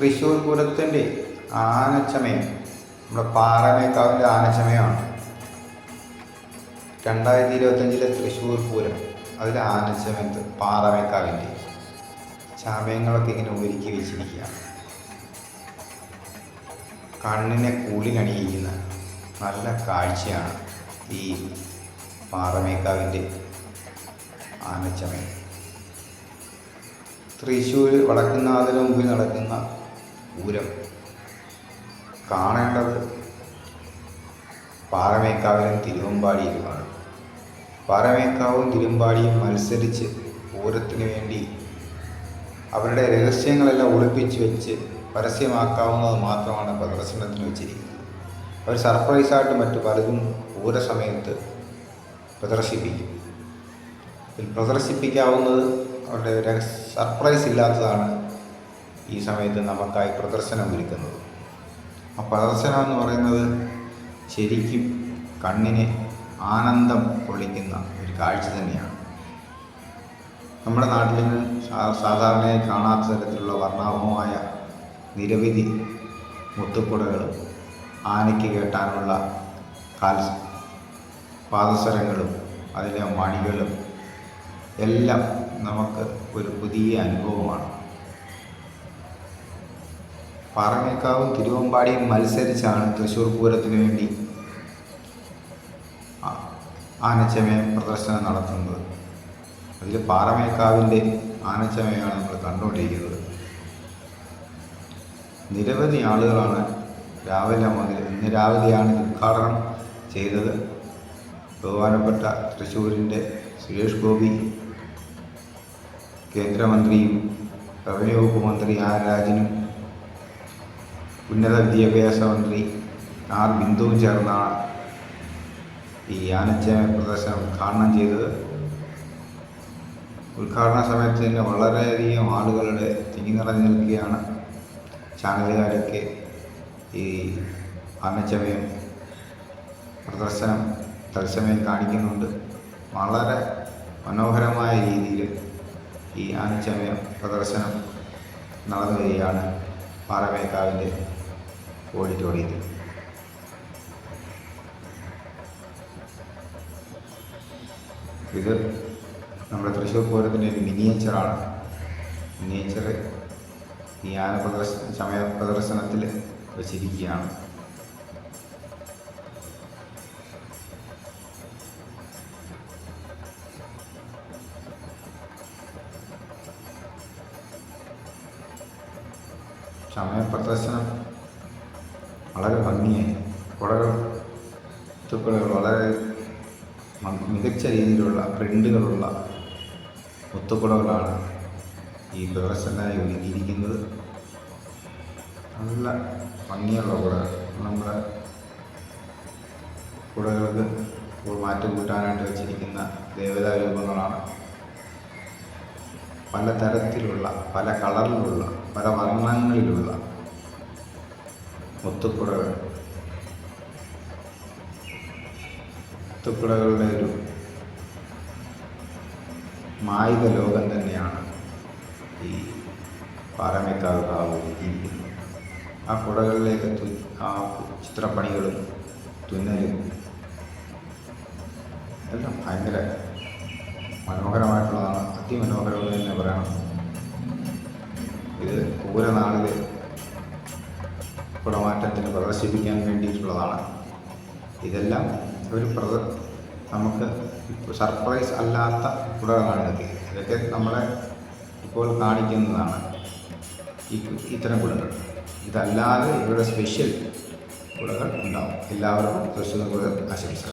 തൃശ്ശൂർ പൂരത്തിന്റെ ആനച്ചമയം നമ്മുടെ പാറമേക്കാവിന്റെ ആനച്ചമയമാണ്. രണ്ടായിരത്തി ഇരുപത്തഞ്ചിലെ തൃശ്ശൂർ പൂരം അതിൽ ആനച്ചമയത്ത് പാറമേക്കാവിന്റെ ചമയങ്ങളൊക്കെ ഇങ്ങനെ ഒരുക്കി വെച്ചിരിക്കുകയാണ്. കണ്ണിനെ കൂളിനണിയിക്കുന്ന നല്ല കാഴ്ചയാണ് ഈ പാറമേക്കാവിന്റെ ആനച്ചമയം. തൃശ്ശൂർ വടക്കുന്നാഥന് മുമ്പിൽ നടക്കുന്ന പൂരം കാണേണ്ടത് പാറമേക്കാവിലും തിരുവമ്പാടിയിലുമാണ് പാറമേക്കാവും തിരുമ്പാടിയും മത്സരിച്ച് പൂരത്തിന് വേണ്ടി അവരുടെ രഹസ്യങ്ങളെല്ലാം ഒളിപ്പിച്ച് വെച്ച് പരസ്യമാക്കാവുന്നത് മാത്രമാണ് പ്രദർശനത്തിന് വെച്ചിരിക്കുന്നത്. അവർ സർപ്രൈസായിട്ട് മറ്റു പലതും പൂരസമയത്ത് പ്രദർശിപ്പിക്കും. പ്രദർശിപ്പിക്കാവുന്നത് അവരുടെ സർപ്രൈസ് ഇല്ലാത്തതാണ് ഈ സമയത്ത് നമുക്കായി പ്രദർശനം ഒരുക്കുന്നത് ആ പ്രദർശനം എന്ന് പറയുന്നത് ശരിക്കും കണ്ണിന് ആനന്ദം കൊള്ളിക്കുന്ന ഒരു കാഴ്ച തന്നെയാണ്. നമ്മുടെ നാട്ടിൽ സാധാരണയായി കാണാത്ത തരത്തിലുള്ള വർണാഭമായ നിരവധി മുത്തുക്കുടകളും ആനയ്ക്ക് കേട്ടാനുള്ള കാൽ പാദസരങ്ങളും അതിലെ മണികളും എല്ലാം നമുക്ക് ഒരു പുതിയ അനുഭവമാണ്. പാറമേക്കാവും തിരുവമ്പാടിയും മത്സരിച്ചാണ് തൃശ്ശൂർ പൂരത്തിന് വേണ്ടി ആനച്ചമയം പ്രദർശനം നടത്തുന്നത്. അതിൽ പാറമേക്കാവിന്റെ ആനച്ചമയാണ് നമ്മൾ കണ്ടുകൊണ്ടിരിക്കുന്നത്. നിരവധി ആളുകളാണ് രാവിലെ മുതൽ ഇന്ന് രാവിലെയാണ് ഉദ്ഘാടനം ചെയ്തത്. ബഹുമാനപ്പെട്ട തൃശ്ശൂരിന്റെ സുരേഷ് ഗോപി കേന്ദ്രമന്ത്രിയും റവന്യൂ വകുപ്പ് മന്ത്രി ആർ രാജനും ഉന്നത വിദ്യാഭ്യാസ മന്ത്രി ആർ ബിന്ദു ചേർന്നാണ് ഈ ആനച്ചമയ പ്രദർശനം ഉദ്ഘാടനം ചെയ്തത്. ഉദ്ഘാടന സമയത്ത് തന്നെ വളരെയധികം ആളുകളുടെ തിങ്ങി നിറഞ്ഞു നിൽക്കുകയാണ്. ചാനലുകാരൊക്കെ ഈ ആനച്ചമയം പ്രദർശനം തത്സമയം കാണിക്കുന്നുണ്ട്. വളരെ മനോഹരമായ രീതിയിൽ ഈ ആനച്ചമയം പ്രദർശനം നടന്നു വരികയാണ് പാറമേക്കാവിന്റെ ഓഡിറ്റോറിയത്തിൽ. ഇത് നമ്മുടെ തൃശ്ശൂർ പൂരത്തിന്റെ ഒരു മിനിയേച്ചറാണ് മിനിയേച്ചർ ഈ ആന പ്രദർശന സമയ പ്രദർശനത്തിൽ വച്ചിരിക്കുകയാണ്. സമയ പ്രദർശനം വളരെ ഭംഗിയായി. വളരെ മ- മികച്ച രീതിയിലുള്ള പ്രിന്റുകളുള്ള മുത്തുക്കുടകളാണ് ഈ പ്രദർശനമായി ഒരുക്കിയിരിക്കുന്നത്. നല്ല ഭംഗിയുള്ള കുടകൾ. നമ്മുടെ കുടകൾക്ക് മാറ്റം കൂട്ടാനായിട്ട് വെച്ചിരിക്കുന്ന ദേവതാ രൂപങ്ങളാണ്. പല തരത്തിലുള്ള പല കളറിലുള്ള പല വർണങ്ങളിലുള്ള മുത്തുക്കുടകൾ. മുത്തുക്കുടകളുടെ ഒരു മായിക ലോകം തന്നെയാണ് ഈ പാറമേക്കാവ് കാവ് ഒരുക്കിയിരിക്കുന്നത് ആ കുടകളിലേക്ക് തു ആ ചിത്രപ്പണികളും തുന്നലും എല്ലാം ഭയങ്കര മനോഹരമായിട്ടുള്ളതാണ്. അതിമനോഹരമെന്ന് തന്നെ പറയണം ഇത് പൂരനാളിൽ കുടമാറ്റത്തിന് പ്രദർശിപ്പിക്കാൻ വേണ്ടിയിട്ടുള്ളതാണ്. ഇതെല്ലാം ഒരു പ്രദ നമുക്ക് സർപ്രൈസ് അല്ലാത്ത കുടകളാണ് ഇതൊക്കെ. ഇതൊക്കെ നമ്മളെ ഇപ്പോൾ കാണിക്കുന്നതാണ്. ഈ ഇത്തരം കുടകൾ ഇതല്ലാതെ ഇവരുടെ സ്പെഷ്യൽ കുടകൾ ഉണ്ടാവും. എല്ലാവർക്കും തൃശ്ശൂർ കുടകൾ ആശംസകൾ.